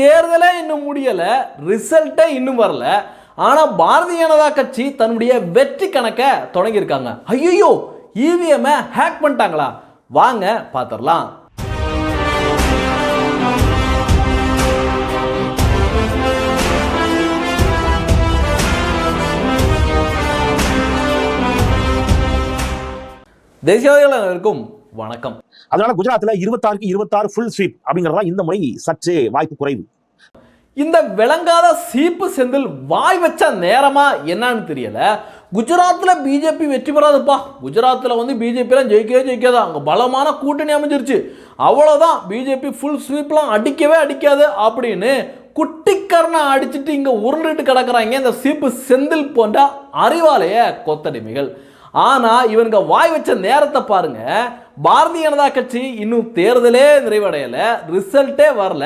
தேர்தலே இன்னும் முடியலை ரிசல்ட்டே இன்னும் வரல. ஆனால் பாரதிய ஜனதா கட்சி தன்னுடைய வெற்றி கணக்கை தொடங்கியிருக்காங்க. ஐயோ இவிஎம்மை ஹேக் பண்ணிட்டாங்களா? வாங்க பார்த்துடலாம் தேசியவாதிகள் இருக்கும் வணக்கம். அதனால குஜராத்ல இருபத்தாறுக்கு இருபத்தாறு ஃபுல் ஸ்வீப் அப்படிங்கறதா இந்த முறை சற்றே வாய்ப்பு குறைவு. இந்த விளங்காத சீப்பு செந்தில் வாய் வச்ச நேரமா என்னன்னு தெரியல. குஜராத்தில் பிஜேபி வெற்றி பெறாதுப்பா. குஜராத்தில் வந்து பிஜேபிலாம் ஜெயிக்கவே ஜெயிக்காது. அங்கே பலமான கூட்டணி அமைஞ்சிருச்சு. அவ்வளோதான் பிஜேபி ஃபுல் ஸ்வீப்லாம் அடிக்கவே அடிக்காது அப்படின்னு குட்டிக்கரணை அடிச்சுட்டு இங்கே உருண்டுட்டு கிடக்குறாங்க இந்த சீப்பு செந்தில் போன்ற அறிவாலய கொத்தடிமைகள். ஆனால் இவனுங்க வாய் வச்ச நேரத்தை பாருங்க. பாரதிய ஜனதா கட்சி இன்னும் தேர்தலே நிறைவடையல ரிசல்ட்டே வரல.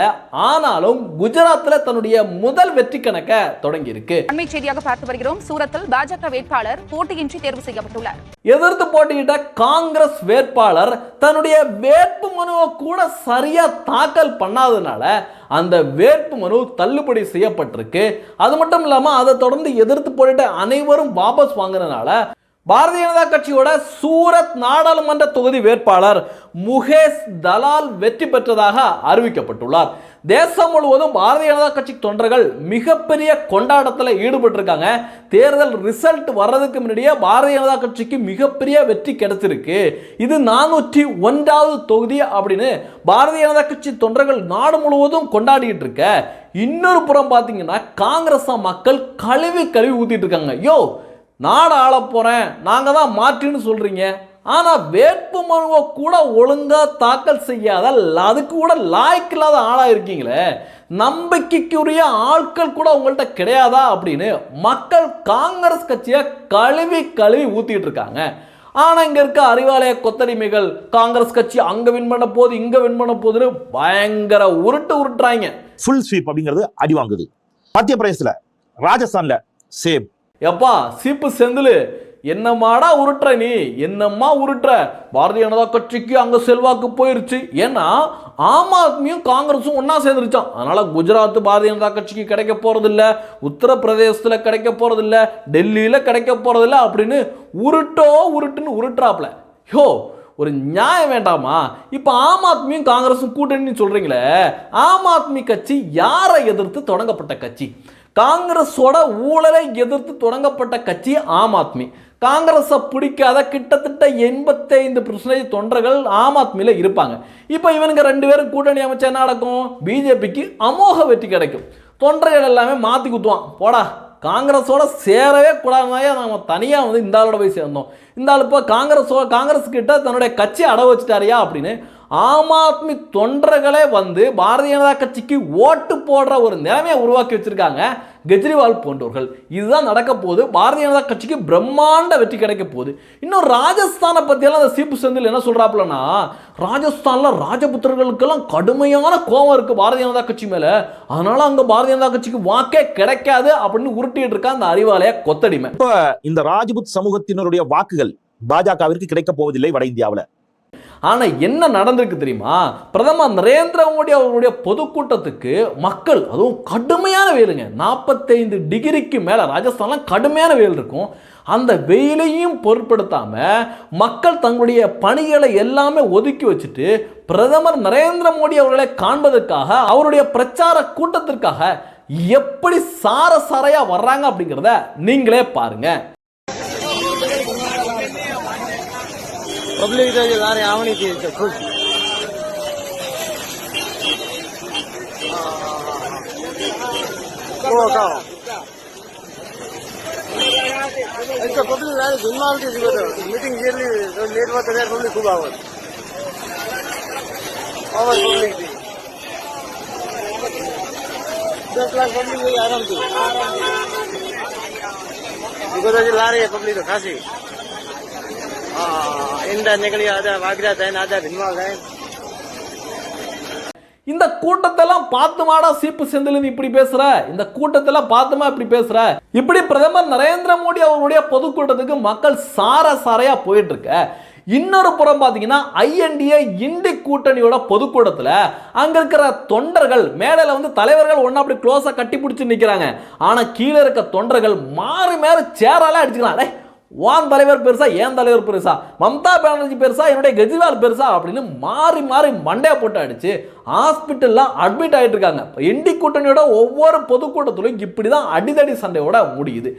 ஆனாலும் குஜராத்தில் தன்னுடைய முதல் வெற்றி கணக்கை தொடங்கியிருக்கு. அண்மை செய்தியாக பார்த்து வருகிறோம். சூரத்தில் பாஜக வேட்பாளர் போட்டியின்றி தேர்வு செய்யப்பட்டுள்ளார். எதிர்த்து போட்டியிட்ட காங்கிரஸ் வேட்பாளர் தன்னுடைய வேட்பு மனுவை கூட சரியா தாக்கல் பண்ணாதனால அந்த வேட்பு மனு தள்ளுபடி செய்யப்பட்டிருக்கு. அது மட்டும் இல்லாமல் அதை தொடர்ந்து எதிர்த்து போட்டிட்ட அனைவரும் வாபஸ் வாங்குறதுனால பாரதிய ஜனதா கட்சியோட சூரத் நாடாளுமன்ற தொகுதி வேட்பாளர் முகேஷ் தலால் வெற்றி பெற்றதாக அறிவிக்கப்பட்டுள்ளார். தேசம் முழுவதும் பாரதிய ஜனதா கட்சி தொண்டர்கள் மிகப்பெரிய கொண்டாட்டத்தில் ஈடுபட்டிருக்காங்க. தேர்தல் ரிசல்ட் வர்றதுக்கு முன்னாடியே பாரதிய ஜனதா கட்சிக்கு மிகப்பெரிய வெற்றி கிடைச்சிருக்கு. இது நானூற்றி ஒன்றாவது தொகுதி அப்படின்னு பாரதிய ஜனதா கட்சி தொண்டர்கள் நாடு முழுவதும் கொண்டாடிட்டு இருக்க. இன்னொரு புறம் பார்த்தீங்கன்னா காங்கிரஸ் மக்கள் கழுவி கழுவி ஊத்திட்டு இருக்காங்க. யோ நாடு ஆள போகிறேன் நாங்கள் தான் மாற்றின்னு சொல்கிறீங்க ஆனால் வேட்பு மனுவை கூட ஒழுங்காக தாக்கல் செய்யாத அதுக்கு கூட லாய்க்கு இல்லாத ஆளாக இருக்கீங்களே. நம்பிக்கைக்குரிய ஆட்கள் கூட உங்கள்கிட்ட கிடையாதா அப்படின்னு மக்கள் காங்கிரஸ் கட்சியை கழுவி கழுவி ஊற்றிட்டு இருக்காங்க. ஆனால் இங்கே இருக்க அறிவாலய கொத்தடிமைகள் காங்கிரஸ் கட்சி அங்கே வின் பண்ண போது இங்கே வின் பண்ண போதுன்னு பயங்கர உருட்டு உருட்டுறாங்க. ஃபுல் ஸ்வீப் அப்படிங்கிறது அடி வாங்குது. மத்திய பிரதேசத்தில் ராஜஸ்தானில் சேம் எப்பா சீப்பு செந்தில் என்னமாடா உருட்டுற நீ? என்னம்மா உருட்டுற? பாரதிய ஜனதா கட்சிக்கு அங்கே செல்வாக்கு போயிருச்சு. ஏன்னா ஆம் ஆத்மியும் காங்கிரஸும் ஒன்றா சேர்ந்துருச்சான் அதனால் குஜராத் பாரதிய ஜனதா கட்சிக்கு கிடைக்க போகிறதில்ல உத்தரப்பிரதேசத்தில் கிடைக்க போகிறதில்ல டெல்லியில் கிடைக்க போகிறதில்ல அப்படின்னு உருட்டோ உருட்டுன்னு உருட்டுறாப்புல யோ ஒரு நியாயம் வேண்டாமா? இப்போ ஆம் ஆத்மியும் காங்கிரஸும் கூட்டணின்னு சொல்கிறீங்களே ஆம் ஆத்மி கட்சி யாரை எதிர்த்து தொடங்கப்பட்ட கட்சி? காங்கிரஸோட ஊழலை எதிர்த்து தொடங்கப்பட்ட கட்சி ஆம் ஆத்மி. காங்கிரஸை பிடிக்காத கிட்டத்தட்ட எண்பத்தைந்து பர்சன்டேஜ் தொண்டர்கள் ஆம் ஆத்மியில் இருப்பாங்க. இப்போ இவனுங்க ரெண்டு பேரும் கூட்டணி அமைச்சா என்ன நடக்கும்? பிஜேபிக்கு அமோக வெற்றி கிடைக்கும். தொண்டர்கள் எல்லாமே மாற்றி குத்துவான். போடா காங்கிரஸோட சேரவே கூடாதுனாயே நம்ம தனியாக வந்து இந்த ஆளோட போய் சேர்ந்தோம். இந்த ஆள் இப்போ காங்கிரஸோ காங்கிரஸ் கிட்ட தன்னுடைய கட்சி அடவு வச்சுட்டாரியா அப்படின்னு ஆம் ஆத்மி தொண்டர்களே வந்து பாரதிய ஜனதா கட்சிக்கு ஓட்டு போடுற ஒரு நிலைமையை உருவாக்கி வச்சிருக்காங்க கெஜ்ரிவால் போன்றவர்கள் இதுதான் நடக்க போகுது. பாரதிய ஜனதா கட்சிக்கு பிரம்மாண்ட வெற்றி கிடைக்க போகுது. இன்னும் ராஜஸ்தானை பற்றியெல்லாம் அந்த சீப்பு செந்தில் என்ன சொல்கிறாப்புலன்னா ராஜஸ்தானில் ராஜபுத்திரர்களுக்கெல்லாம் கடுமையான கோபம் இருக்குது பாரதிய ஜனதா கட்சி மேலே. அதனால் அங்கே பாரதிய ஜனதா கட்சிக்கு வாக்கே கிடைக்காது அப்படின்னு உருட்டிட்டு இருக்கா அந்த அறிவாலய கொத்தடிமை. இப்போ இந்த ராஜபுத் சமூகத்தினருடைய வாக்குகள் பாஜகவிற்கு கிடைக்க போவதில்லை வட இந்தியாவில். ஆனால் என்ன நடந்திருக்கு தெரியுமா? பிரதமர் நரேந்திர மோடி அவருடைய பொதுக்கூட்டத்துக்கு மக்கள் அதுவும் கடுமையான வெயிலுங்க. நாற்பத்தைந்து டிகிரிக்கு மேலே ராஜஸ்தான்லாம் கடுமையான வெயில் இருக்கும். அந்த வெயிலையும் பொருட்படுத்தாமல் மக்கள் தங்களுடைய பணிகளை எல்லாமே ஒதுக்கி வச்சுட்டு பிரதமர் நரேந்திர மோடி அவர்களை காண்பதற்காக அவருடைய பிரச்சார கூட்டத்திற்காக எப்படி சார சாரையாக வர்றாங்க அப்படிங்கிறத நீங்களே பாருங்கள் પબ્લિક તો લારે આવણી થી છે ખુશ. પબ્લિક તારે જૂનમાં આવતી હતી બધો. મિટિંગ જેટલી લેટમાં ત્યારે પબ્લિક ખૂબ આવે. આવે પબ્લિક દસ લાખ પબ્લિક આરામથી. બધા જે લારે પબ્લિક તો ખાસી. இந்த நிகழ்வு வாக்ராதன் அதை பின்வாகன் இந்த கூட்டத்தெல்லாம் பார்த்துமாடா சீப்பு செந்திலன் இப்படி பேசுற? இந்த கூட்டத்தெல்லாம் பார்த்துமா இப்படி பேசுற? இப்படி பிரதமர் நரேந்திர மோடி அவருடைய பொதுக்கூட்டத்துக்கு மக்கள் சார சாரையா போயிட்டு இருக்க இன்னொரு புறம் பார்த்தீங்கன்னா ஐஎன்டிஏ இண்டி கூட்டணியோட பொதுக்கூட்டத்தில் அங்கே இருக்கிற தொண்டர்கள் மேடையில் வந்து தலைவர்கள் ஒன்றா அப்படி க்ளோஸாக கட்டி பிடிச்சி நிற்கிறாங்க ஆனால் கீழே இருக்க தொண்டர்கள் மாறி மேலே சேராலாம் அடிச்சுக்கலாம் வான் தலைவர் பெருசா ஏன் தலைவர் பெருசா? மம்தா பானர்ஜி பெருசா என்னுடைய கெஜ்ரிவால் பெருசா? அப்படின்னு மாறி மாறி மண்டையை போட்டு அடிச்சு ஹாஸ்பிட்டல்ல அட்மிட் ஆகிட்டு இருக்காங்க. இப்ப இண்டி கூட்டணியோட ஒவ்வொரு பொதுக்கூட்டத்திலும் இப்படி தான் அடிதடி சண்டையோட முடியுது.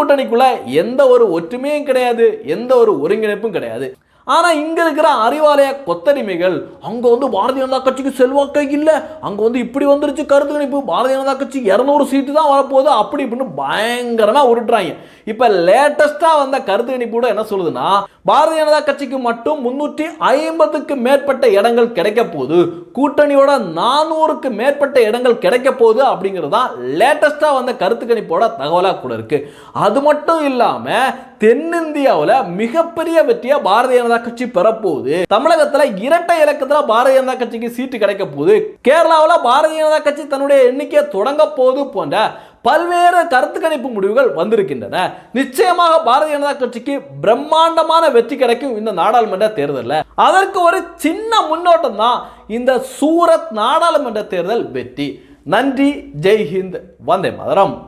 கூட்டணிக்குள்ள எந்த ஒரு ஒற்றுமையும் கிடையாது எந்த ஒரு ஒருங்கிணைப்பும் கிடையாது. ஆனா இங்க இருக்கிற அறிவாலய கொத்தடிமைகள் அங்க வந்து பாரதிய ஜனதா கட்சிக்கு செல்வாக்கை இல்லை. அங்க வந்து இப்படி வந்துருச்சு கருத்து கணிப்பு. பாரதிய ஜனதா கட்சி இரநூறு சீட்டு தான் வரப்போகுது. அப்படி இப்படின்னு பயங்கரமா உருட்டுறாங்க. இப்ப லேட்டஸ்டா வந்த கருத்து கணிப்பு கூட என்ன சொல்லுதுன்னா பாரதிய ஜனதா கட்சிக்கு மட்டும் முன்னூற்றி ஐம்பதுக்கு மேற்பட்ட இடங்கள் கிடைக்க போகுது. கூட்டணியோட நானூறுக்கு மேற்பட்ட இடங்கள் கிடைக்க போகுது அப்படிங்கிறது தான் லேட்டஸ்ட்டாக வந்த கருத்து கணிப்போட தகவலாக கூட இருக்குது அது மட்டும் இல்லாமல் தென்னிந்தியாவில் மிகப்பெரிய வெற்றியை பாரதிய ஜனதா கட்சி பெறப்போகுது தமிழகத்தில் இரட்டை இலக்கத்தில் பாரதிய ஜனதா கட்சிக்கு சீட்டு கிடைக்க போகுது. கேரளாவில் பாரதிய ஜனதா கட்சி தன்னுடைய எண்ணிக்கையை தொடங்க போகுது போன்ற பல்வேறு கருத்து கணிப்பு முடிவுகள் வந்திருக்கின்றன. நிச்சயமாக பாரதிய ஜனதா கட்சிக்கு பிரம்மாண்டமான வெற்றி கிடைக்கும் இந்த நாடாளுமன்ற தேர்தலில். அதற்கு ஒரு சின்ன முன்னோட்டம் தான் இந்த சூரத் நாடாளுமன்ற தேர்தல் வெற்றி. நன்றி ஜெய்ஹிந்த் வந்தே மதரம்.